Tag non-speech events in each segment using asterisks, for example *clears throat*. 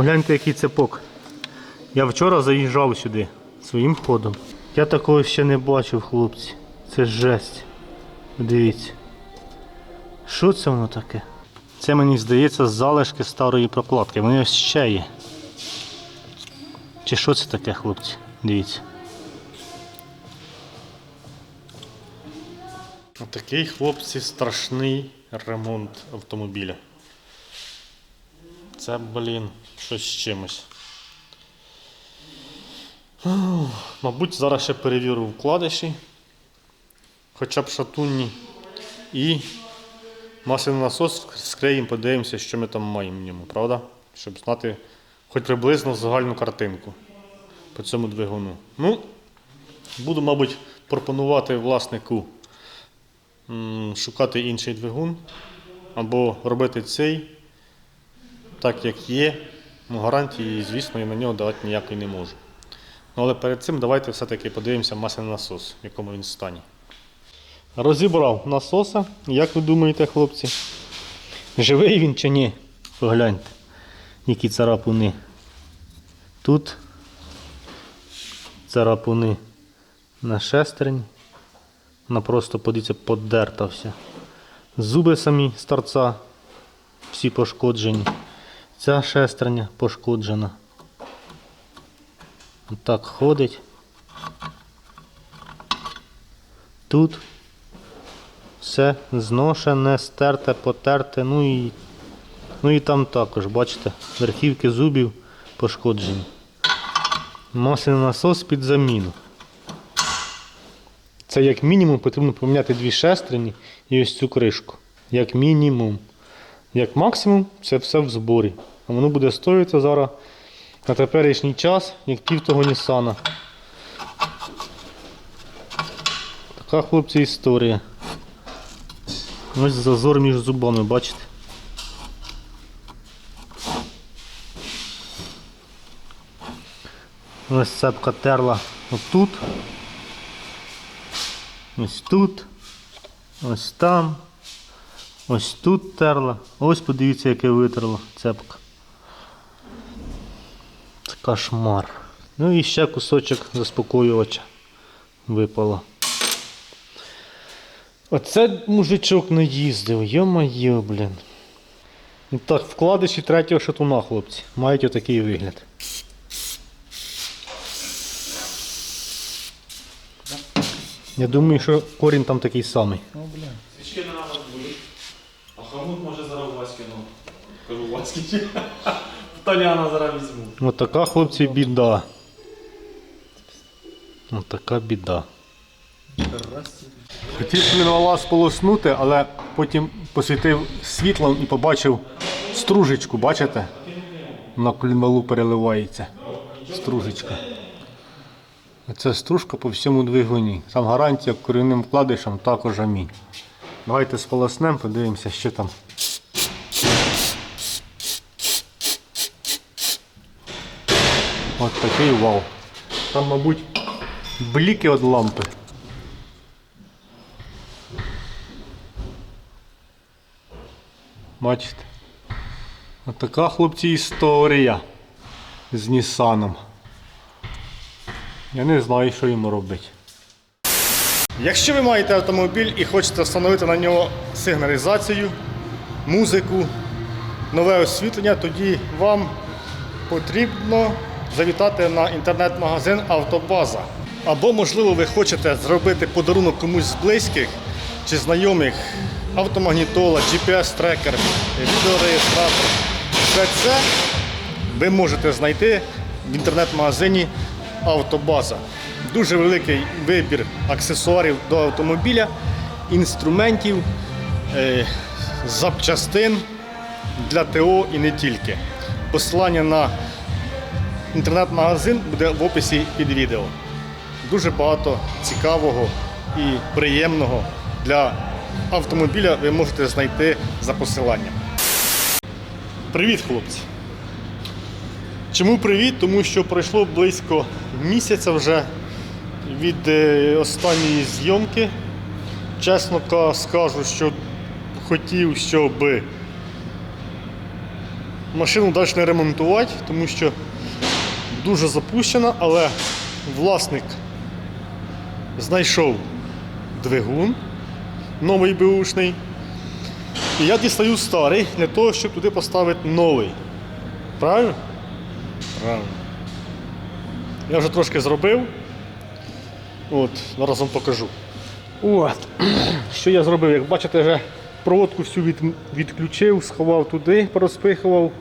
Погляньте, який цепок. Я вчора заїжджав сюди своїм ходом. Я такого ще не бачив, хлопці. Це жесть. Дивіться. Що це воно таке? Це мені здається залишки старої прокладки. Вони ось ще є. Чи що це таке, хлопці? Дивіться. Отакий, хлопці, страшний ремонт автомобіля. Це, блін, щось з чимось. Мабуть, зараз ще перевірю вкладиші, хоча б шатунні. І масляний насос скриємо, подивимося, що ми там маємо в ньому, правда? Щоб знати хоч приблизно загальну картинку по цьому двигуну. Ну, буду, мабуть, пропонувати власнику шукати інший двигун або робити цей так, як є. Ну, гарантії, звісно, я на нього давати ніякої не можу. Ну, але перед цим давайте все-таки подивимося масляний насос, в якому він стані. Розібрав насоса. Як ви думаєте, хлопці? Живий він чи ні? Погляньте, які царапуни. Тут царапуни на шестерні. Вона просто, подивіться, подерта вся. Зуби самі з торця, всі пошкоджені. Ця шестерня пошкоджена. Так ходить. Тут все зношене, стерте, потерте, ну і, ну і там також, бачите, верхівки зубів пошкоджені. Масляний насос під заміну. Це як мінімум потрібно поміняти дві шестерні і ось цю кришку. Як мінімум. Як максимум, це все в зборі. А воно буде стоїти зараз на теперішній час, як пів того Нісана. Така, хлопці, історія. Ось зазор між зубами, бачите? Ось цепка терла отут. Ось тут. Ось там. Ось тут терла. Ось подивіться, яке витерла цепка. Це кошмар. Ну і ще кусочок заспокоювача випало. Оце мужичок не їздив, йо-моє, блін. І так, вкладиші третього шатуна, хлопці. Мають отакий вигляд. Я думаю, що корінь там такий самий. Будуть. А хомут може зараз у Васьки, ну. Кажу, у Васьки *laughs* Толяна зараз візьму. От така, хлопці, біда. От така біда. Хотів він вас полоснути, але потім посвітив світлом і побачив стружечку, бачите? На клімалу переливається. Стружечка. Це стружка по всьому двигуні. Там гарантія корінним вкладишем також амінь. Давайте сполоснемо, подивимося, що там. От такий вау. Там, мабуть, бліки від лампи. Бачите? От така, хлопці, історія з Нісаном. Я не знаю, що йому робити. Якщо ви маєте автомобіль і хочете встановити на нього сигналізацію, музику, нове освітлення, тоді вам потрібно завітати на інтернет-магазин Автобаза. Або, можливо, ви хочете зробити подарунок комусь з близьких чи знайомих автомагнітола, GPS-трекер, відеореєстратор. Все це ви можете знайти в інтернет-магазині Автобаза. Дуже великий вибір аксесуарів до автомобіля, інструментів, е, запчастин для ТО і не тільки. Посилання на інтернет-магазин буде в описі під відео. Дуже багато цікавого і приємного для автомобіля ви можете знайти за посиланням. Привіт, хлопці! Чому привіт? Тому що пройшло близько місяця вже від е, останньої зйомки. Чесно скажу, що хотів, щоб машину далі не ремонтувати, тому що дуже запущена, але власник знайшов двигун новий беушний. І я дістаю старий для того, щоб туди поставити новий. Правильно? Правильно. Я вже трошки зробив. От, зараз вам покажу. От. *clears throat* Що я зробив? Як бачите, вже проводку всю від, відключив, сховав туди, порозпихував.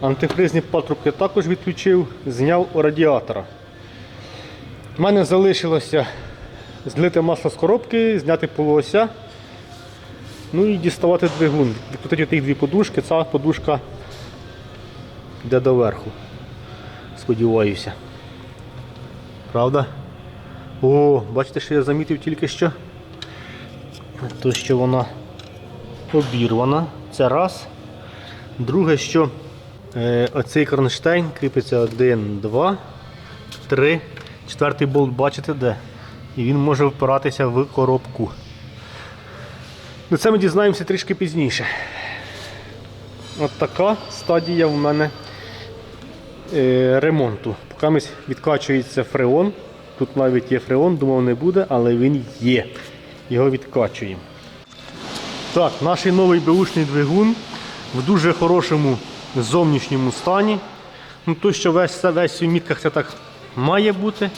Антифризні патрубки також відключив, зняв у радіатора. У мене залишилося злити масло з коробки, зняти полося. Ну і діставати двигун. Відкрутити тих дві подушки, ця подушка йде доверху. Сподіваюся. Правда? О, бачите, що я замітив тільки що? То, що вона обірвана. Це раз. Друге, що е, оцей кронштейн кріпиться один, два, три. Четвертий болт, бачите де? І він може впиратися в коробку. Ну, це ми дізнаємося трішки пізніше. От така стадія в мене е, ремонту. Поки відкачується фреон. Тут навіть є фреон, думав не буде, але він є. Його відкачуємо. Так, наш новий беушний двигун в дуже хорошому зовнішньому стані. Ну, то, що весь, весь у мітках це так має бути.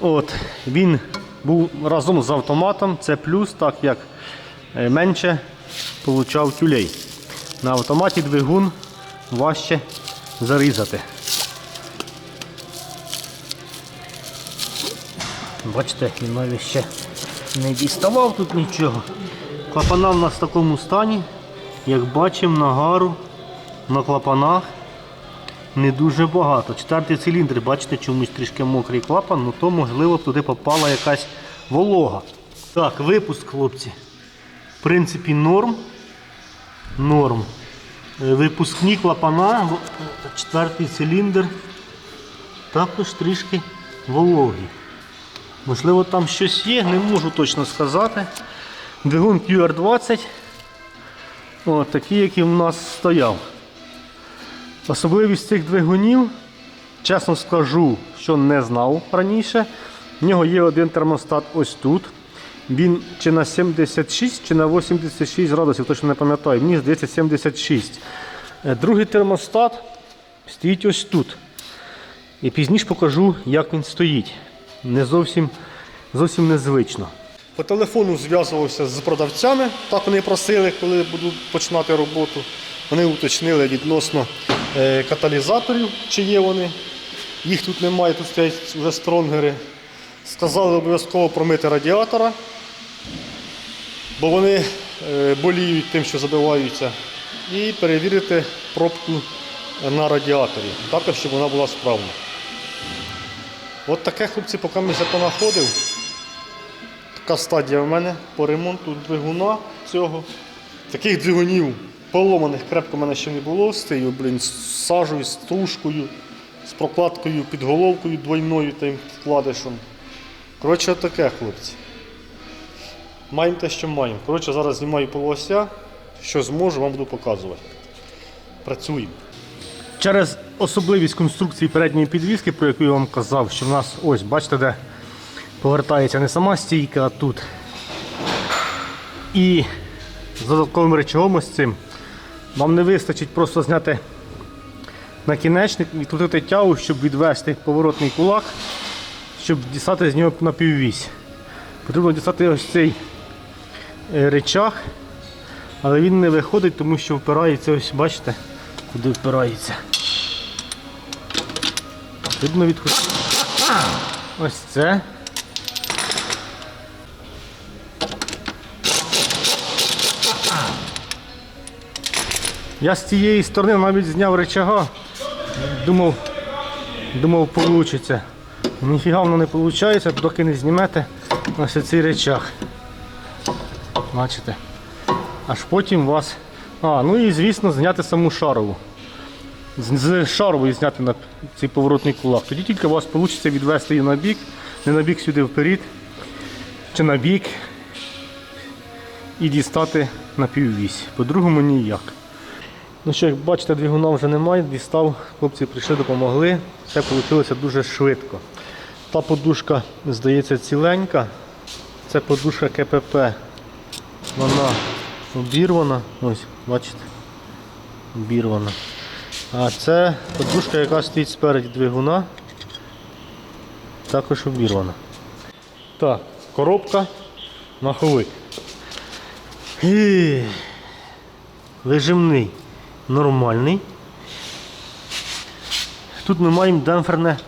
От, він був разом з автоматом, це плюс, так як е, менше получав тюлей. На автоматі двигун важче зарізати. Бачите, він навіть ще не діставав тут нічого. Клапана в нас в такому стані, як бачимо, нагару на клапанах не дуже багато. Четвертий циліндр, бачите, чомусь трішки мокрий клапан, ну то можливо туди попала якась волога. Так, випуск, хлопці. В принципі, норм. Норм. Е, Випускні клапана, четвертий циліндр. Також трішки вологі. Можливо, там щось є, не можу точно сказати. Двигун QR20. О, такий, який в нас стояв. Особливість цих двигунів, чесно скажу, що не знав раніше. В нього є один термостат ось тут. Він чи на 76, чи на 86 градусів, точно не пам'ятаю. Мені здається 76. Е, Другий термостат стоїть ось тут. І пізніше покажу, як він стоїть. Не зовсім, зовсім незвично. По телефону зв'язувався з продавцями, так вони просили, коли буду починати роботу. Вони уточнили відносно е, каталізаторів, чи є вони. Їх тут немає, тут стоять вже стронгери. Сказали обов'язково промити радіатора, бо вони е, боліють тим, що забиваються. І перевірити пробку на радіаторі, також, щоб вона була справна. От таке, хлопці, поки ми понаходив. Така стадія в мене по ремонту двигуна цього. Таких двигунів поломаних крепко в мене ще не було. Стою, блін, з сажею, з стружкою, з прокладкою під головкою двойною тим вкладишем. Коротше, таке, хлопці. Маємо те, що маємо. Коротше, зараз знімаю полося, що зможу, вам буду показувати. Працюємо. Через особливість конструкції передньої підвіски, про яку я вам казав, що в нас ось, бачите, де повертається не сама стійка, а тут. І з додатковим речагом ось цим вам не вистачить просто зняти накінечник, відкрутити тягу, щоб відвести поворотний кулак, щоб дістати з нього напіввісь. Потрібно дістати ось цей е, речах, але він не виходить, тому що впирається, ось бачите, куди впирається. Потрібно відкрутити. Ось це. Я з цієї сторони навіть зняв речага. Думав, думав, вийде. Ніфіга воно не виходить, доки не знімете ось цей речах. Бачите? Аж потім вас. А, ну і звісно зняти саму шарову. З, шарової зняти на цей поворотний кулак. Тоді тільки у вас вийде відвести її на бік, не на бік сюди вперед, чи на бік і дістати на піввісь. По-другому ніяк. Ну що, як бачите, двигуна вже немає, дістав, хлопці прийшли, допомогли. Все вийшло дуже швидко. Та подушка, здається, ціленька. Це подушка КПП. Вона обірвана. Ось, бачите? Обірвана. А це подушка, яка стоїть спереді двигуна. Також обірвана. Так, коробка, маховик. Ех. Вижимний нормальний. Тут ми маємо демпферне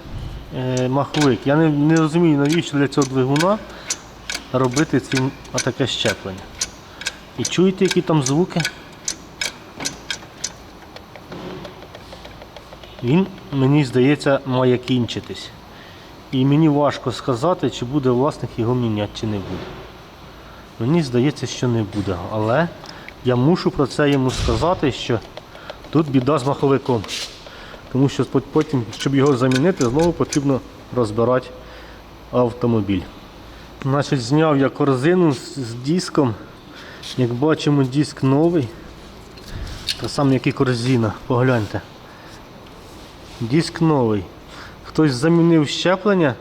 е, маховик. Я не, не розумію, навіщо для цього двигуна робити ці, таке щеплення. І чуєте, які там звуки? Він, мені здається, має кінчитись. І мені важко сказати, чи буде власник його міняти, чи не буде. Мені здається, що не буде. Але я мушу про це йому сказати, що тут біда з маховиком. Тому що потім, щоб його замінити, знову потрібно розбирати автомобіль. Значить, зняв я корзину з, диском. Як бачимо, диск новий. Та сам як і корзина, погляньте. Диск новий. Хтось замінив щеплення,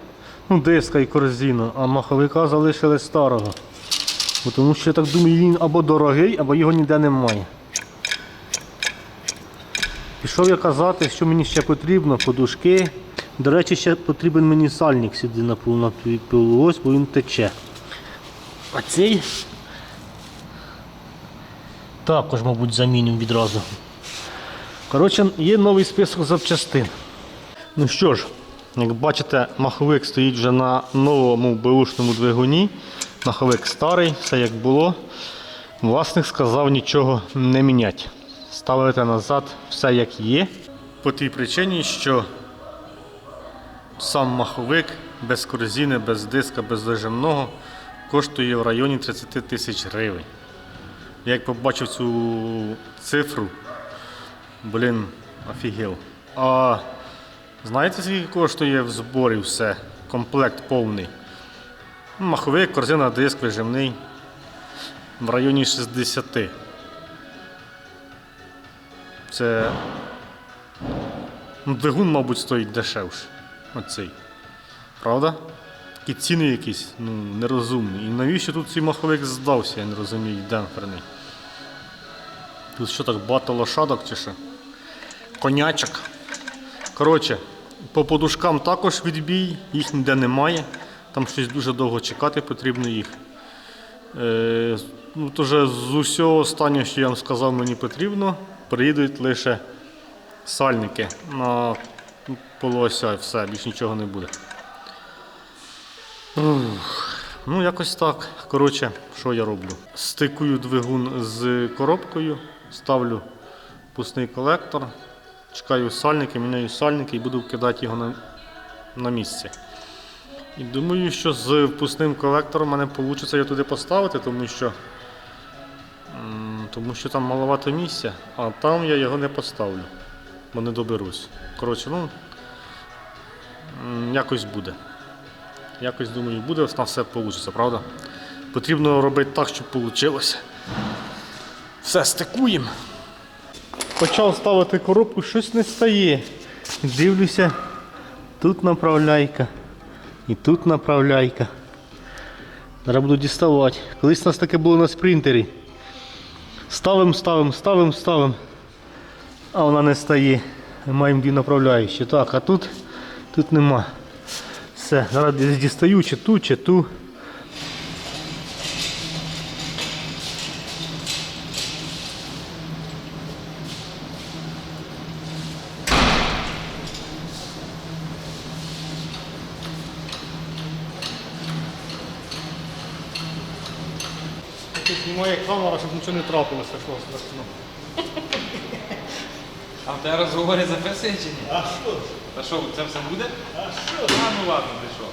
ну диска і корзину, а маховика залишили старого. Бо Тому що я так думаю, він або дорогий, або його ніде немає. Пішов я казати, що мені ще потрібно, подушки. До речі, ще потрібен мені сальник сюди на на бо він тече. А цей також, мабуть, замінимо відразу. Коротше, є новий список запчастин. Ну що ж, як бачите, маховик стоїть вже на новому беушному двигуні. Маховик старий, все як було. Власник сказав нічого не міняти. Ставити назад все як є. По тій причині, що сам маховик без корзини, без диска, без зажимного коштує в районі 30 тисяч гривень. Як побачив цю цифру, блін, офігел. А знаєте, скільки коштує в зборі все? Комплект повний. Маховик, корзина, диск, вижимний в районі 60. Це ну, двигун, мабуть, стоїть дешевше. Оцей. Правда? Такі ціни якісь ну, нерозумні. І навіщо тут цей маховик здався, я не розумію, демпферний. Тут що так, багато лошадок чи що? Конячок. Коротше, по подушкам також відбій, їх ніде немає. Там щось дуже довго чекати потрібно їх. Е, ну, то вже з усього останнього, що я вам сказав, мені потрібно, приїдуть лише сальники на полуося, все, більш нічого не буде. Ух, Ну, якось так. Коротше, що я роблю? Стикую двигун з коробкою, ставлю пусний колектор, чекаю сальники, міняю сальники і буду вкидати його на, на місце. І думаю, що з впускним колектором мене вийде його туди поставити, тому що, тому що там маловато місця, а там я його не поставлю, бо не доберусь. Коротше, ну якось буде. Якось думаю, буде, на все вийде, правда? Потрібно робити так, щоб вийшло. Все, стикуємо. Почав ставити коробку, щось не стає. Дивлюся, тут направляйка. І тут направляйка. Зараз буду діставати. Колись у нас таке було на спринтері. Ставимо, ставимо, ставимо, ставимо. А вона не стає. Маємо дві направляючі. Так, а тут, тут нема. Все, зараз дістаю чи ту, чи ту. Тут знімає камера, щоб нічого не трапилося такого страшного. *laughs* А в тебе розговори записує чи ні? А що? Та що, це все буде? А що? А ну ладно, ти що?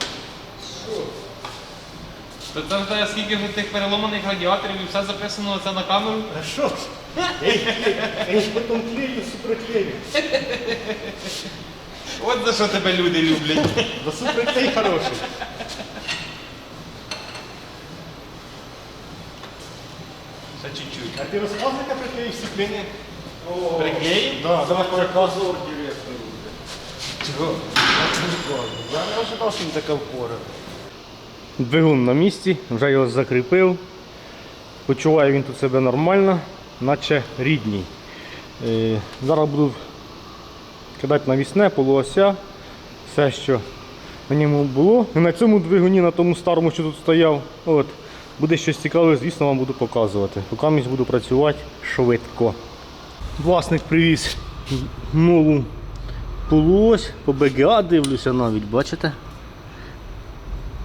То це в тебе скільки вже тих переломаних радіаторів і все записано це на камеру? А що? Я ж потім клею, суперклею. От за що тебе люди люблять. Да суперклей хороший. Ще чуть-чуть. А ти розказуй, як приклеїв сцеплення? Приклеїв? Да, давай позор директору. Чого? Я не ожидав, що він таке впорив. Двигун на місці, вже його закріпив. Почуває він тут себе нормально, наче рідній. Е, Зараз буду кидати навісне, полуося, все, що на ньому було. І на цьому двигуні, на тому старому, що тут стояв, от, буде щось цікаве, звісно, вам буду показувати. Я буду працювати швидко. Власник привіз нову полуось, по БГА дивлюся навіть, бачите?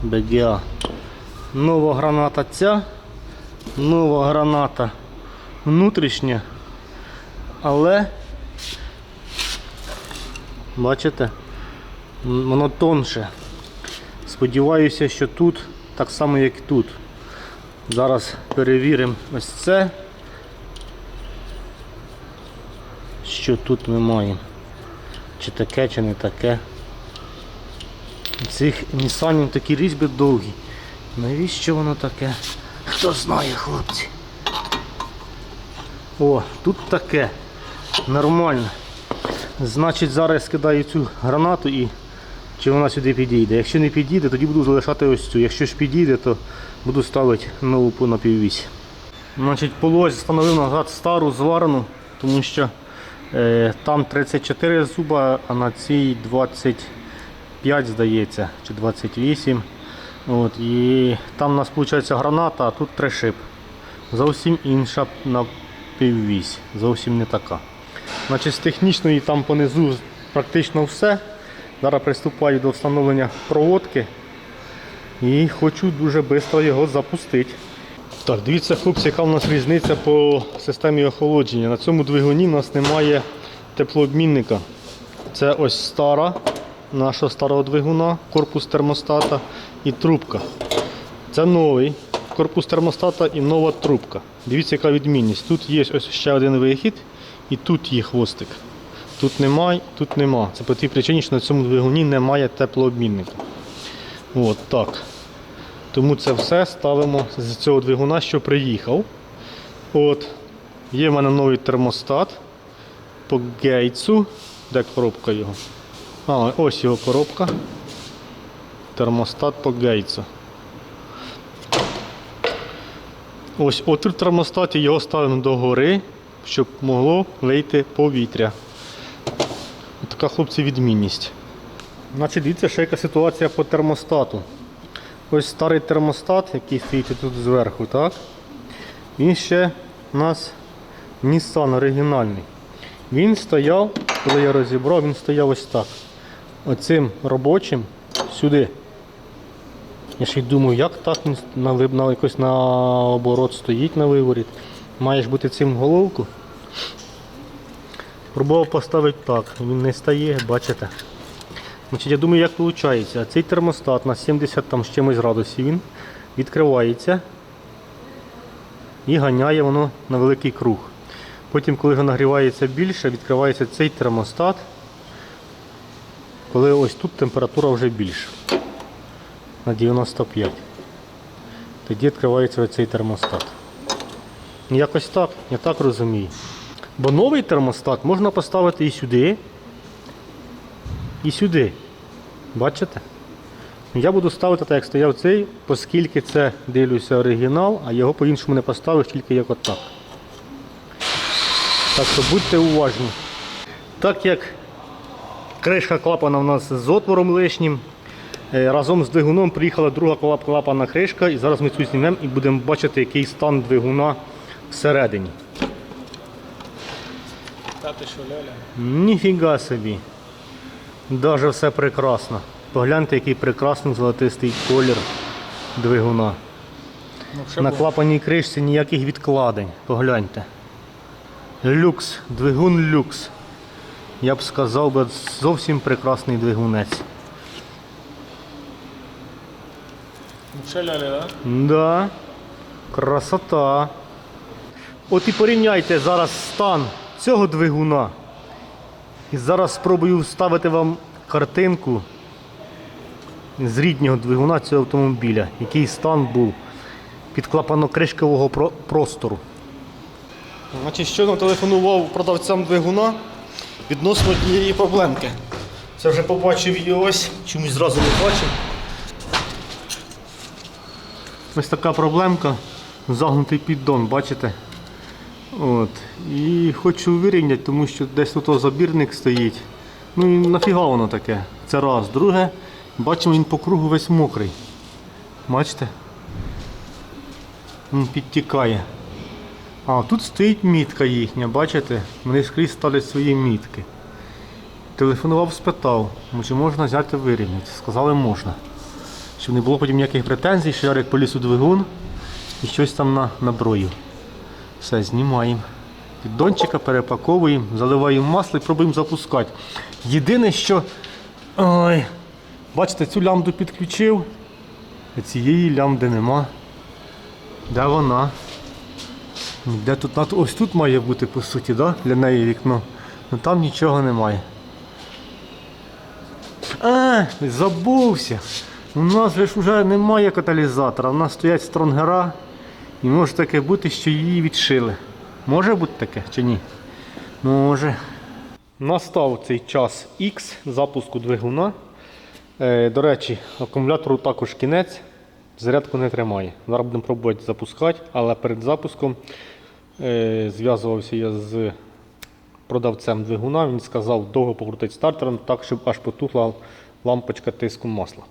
БГА. Нова граната ця, нова граната внутрішня, але бачите, воно тонше. Сподіваюся, що тут так само, як і тут. Зараз перевіримо ось це. Що тут ми маємо? Чи таке, чи не таке. Цих Нісанів такі різьби довгі. Навіщо воно таке? Хто знає, хлопці. О, тут таке. Нормально. Значить, зараз я скидаю цю гранату і чи вона сюди підійде. Якщо не підійде, тоді буду залишати ось цю. Якщо ж підійде, то буду ставити нову по напіввісь. Значить, полось встановив назад стару зварену, тому що е, там 34 зуба, а на цій 25, здається, чи 28. От, і там у нас виходить граната, а тут три шип. Зовсім інша на піввісь, зовсім не така. Значить, з технічної там понизу практично все. Зараз приступаю до встановлення проводки і хочу дуже швидко його запустити. Так, дивіться, хлопці, яка в нас різниця по системі охолодження. На цьому двигуні у нас немає теплообмінника. Це ось стара, нашого старого двигуна, корпус термостата і трубка. Це новий корпус термостата і нова трубка. Дивіться, яка відмінність. Тут є ось ще один вихід і тут є хвостик. Тут немає, тут нема. Це по тій причині, що на цьому двигуні немає теплообмінника. От так. Тому це все ставимо з цього двигуна, що приїхав. От. Є в мене новий термостат по гейтсу. Де коробка його? А, ось його коробка. Термостат по гейтсу. Ось отвір в термостаті, його ставимо догори, щоб могло вийти повітря. Така хлопці відмінність. Значить, дивіться, ще яка ситуація по термостату. Ось старий термостат, який стоїть тут зверху, так? Він ще у нас Nissan оригінальний. Він стояв, коли я розібрав, він стояв ось так. Оцим робочим сюди. Я ще й думаю, як так він на, на, якось на оборот стоїть на виворіт. Маєш бути цим головку. Пробував поставити так, він не стає, бачите. Значить, я думаю, як виходить. Цей термостат на 70 там, з чимось градусів він відкривається і ганяє воно на великий круг. Потім, коли вже нагрівається більше, відкривається цей термостат, коли ось тут температура вже більша на 95. Тоді відкривається цей термостат. Якось так, я так розумію. Бо новий термостат можна поставити і сюди, і сюди. Бачите? Я буду ставити так, як стояв цей, оскільки це дивлюся оригінал, а його по-іншому не поставиш, тільки як отак. Так що будьте уважні. Так як кришка клапана у нас з отвором лишнім, е, разом з двигуном приїхала друга клапана кришка, і зараз ми цю знімемо і будемо бачити, який стан двигуна всередині. Та ти що, Ляля? Ніфіга собі. Даже все прекрасно. Погляньте, який прекрасний золотистий колір двигуна. Ну, На клапаній кришці ніяких відкладень. Погляньте. Люкс, двигун люкс. Я б сказав би зовсім прекрасний двигунець. Ще Ляля, да? Да, красота. От і порівняйте зараз стан цього двигуна. І зараз спробую вставити вам картинку з ріднього двигуна цього автомобіля, який стан був під клапанокришкового про- простору. Значить, щойно телефонував продавцям двигуна відносно тієї проблемки. Це вже побачив і ось, чомусь зразу не бачив. Ось така проблемка. Загнутий піддон, бачите? От. І хочу вирівняти, тому що десь тут забірник стоїть. Ну і нафіга воно таке? Це раз. Друге, бачимо, він по кругу весь мокрий. Бачите? Він підтікає. А, тут стоїть мітка їхня, бачите? Вони скрізь ставлять свої мітки. Телефонував, спитав, чи можна взяти вирівняти. Сказали, можна. Щоб не було потім ніяких претензій, що я поліз у двигун і щось там на, наброю. Все, знімаємо. Піддончика перепаковуємо, заливаємо масло і пробуємо запускати. Єдине, що. Ой, бачите, цю лямбду підключив, а цієї лямбди нема. Де вона? Де тут? Ось тут має бути по суті, да? для неї вікно. Ну там нічого немає. А, забувся. У нас же ж вже немає каталізатора, у нас стоять стронгера. І може таке бути, що її відшили. Може бути таке чи ні? Може. Настав цей час X запуску двигуна. Е, до речі, акумулятору також кінець, зарядку не тримає. Зараз будемо пробувати запускати, але перед запуском е, зв'язувався я з продавцем двигуна. Він сказав довго покрутити стартером, так, щоб аж потухла лампочка тиску масла.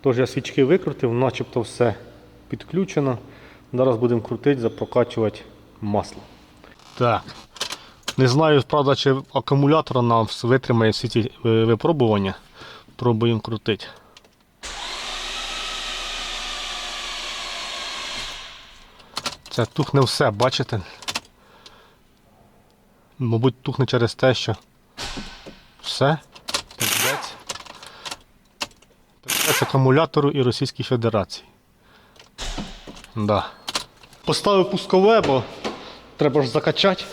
Тож я свічки викрутив, начебто все підключено. Зараз будемо крутити, запрокачувати масло. Так. Не знаю, правда, чи акумулятор нам витримає всі ці е, випробування. Пробуємо крутити. Це тухне все, бачите? Мабуть, тухне через те, що все. Пиздець. Пиздець акумулятору і Російській Федерації. Да. Поставив пускове, бо треба ж закачати.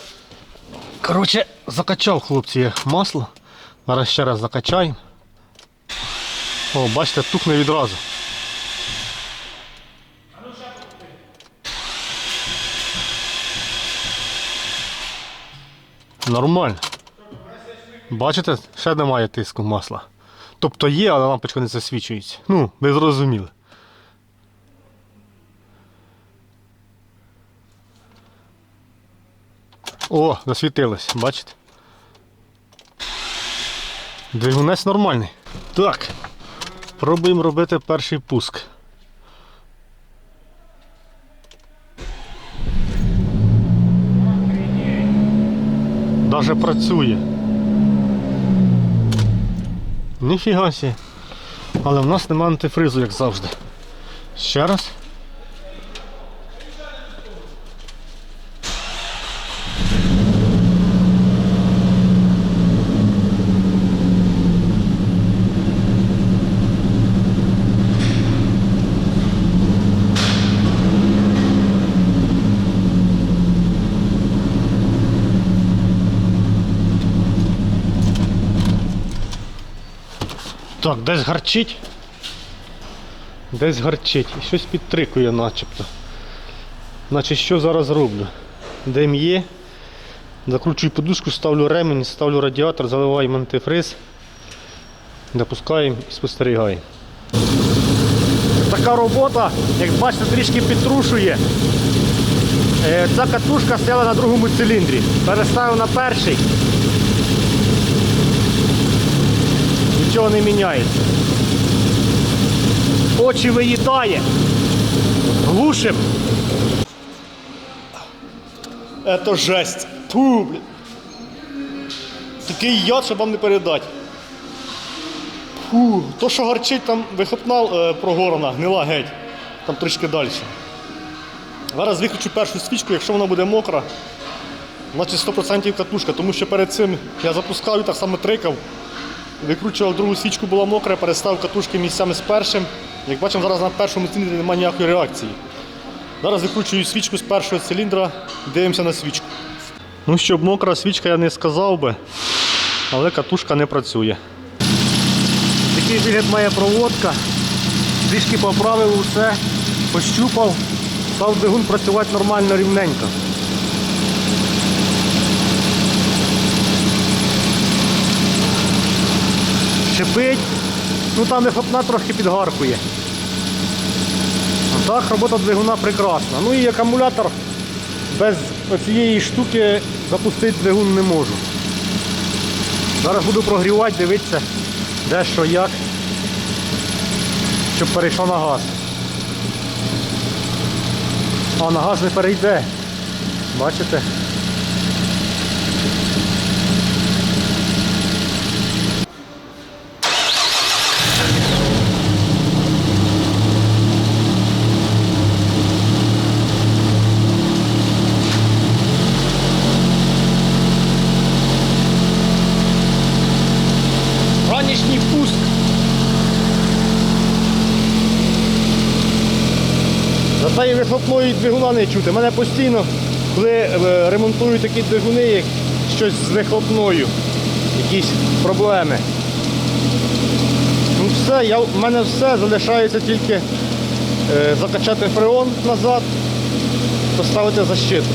Коротше, закачав хлопці масло. Зараз ще раз закачаємо. О, бачите, тухне відразу. Нормально. Бачите, ще немає тиску масла. Тобто є, але лампочка не засвічується. Ну, ви зрозуміли. О, засвітилось, бачите? Двигунець нормальний. Так. Пробуємо робити перший пуск. Даже працює. Ніфіга сі. Але в нас немає антифризу, як завжди. Ще раз. Так, десь гарчить. Десь гарчить. Щось підтрикує начебто. Значить, що зараз роблю? Дим є. Закручую подушку, ставлю ремень, ставлю радіатор, заливаємо антифриз, допускаємо і спостерігаємо. Така робота, як бачите, трішки підтрушує. Е, Ця катушка стояла на другому циліндрі. Переставив на перший. Нічого не міняється. Очі виїдає. Глушим. Это жесть. Ту, блін. Такий яд, щоб вам не передати. Фу, то, що гарчить, там вихопна е, прогорана, гнила геть. Там трішки далі. Зараз виключу першу свічку, якщо вона буде мокра, значить 100% катушка, тому що перед цим я запускав і так само трикав. Викручував другу свічку, була мокра, переставив катушки місцями з першим. Як бачимо, зараз на першому циліндрі немає ніякої реакції. Зараз викручую свічку з першого циліндра, дивимося на свічку. Ну, щоб мокра свічка, я не сказав би, але катушка не працює. Такий вигляд має проводка. Трішки поправив усе, пощупав, став двигун працювати нормально рівненько. Шипить. Ну там вихлопна трошки підгаркує. А так робота двигуна прекрасна. Ну і акумулятор без цієї штуки запустити двигун не можу. Зараз буду прогрівати, дивитися, де що як, щоб перейшов на газ. А на газ не перейде. Бачите? Ранішній пуск. За цієї вихлопної двигуна не чути. Мене постійно, коли е, ремонтую такі двигуни, як щось з вихлопною, якісь проблеми. Ну все, я, в мене все, залишається тільки е, закачати фреон назад, поставити защиту.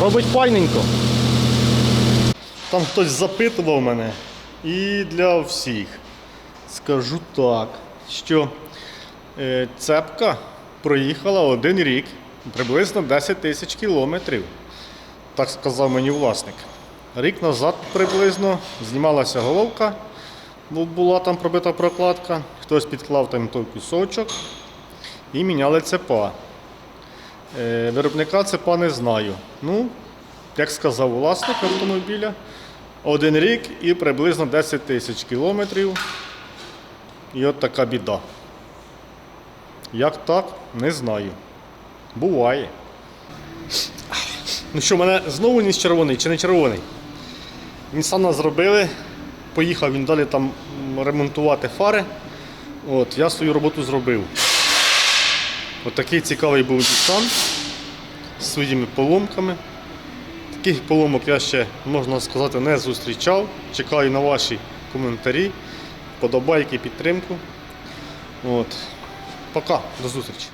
Робить файненько. Там хтось запитував мене і для всіх. Скажу так, що е, цепка проїхала один рік, приблизно 10 тисяч кілометрів. Так сказав мені власник. Рік назад приблизно знімалася головка, бо була там пробита прокладка, хтось підклав там той кусочок і міняли цепа. Е, Виробника цепа не знаю. Ну, як сказав власник автомобіля, один рік і приблизно 10 тисяч кілометрів. І от така біда. Як так, не знаю. Буває. Ну що, в мене знову ніс червоний чи не червоний? Нісана зробили, поїхав він далі там ремонтувати фари. От, я свою роботу зробив. От такий цікавий був Nissan своїми поломками. Таких поломок я ще, можна сказати, не зустрічав. Чекаю на ваші коментарі, подобайки, підтримку. От. Пока, до зустрічі.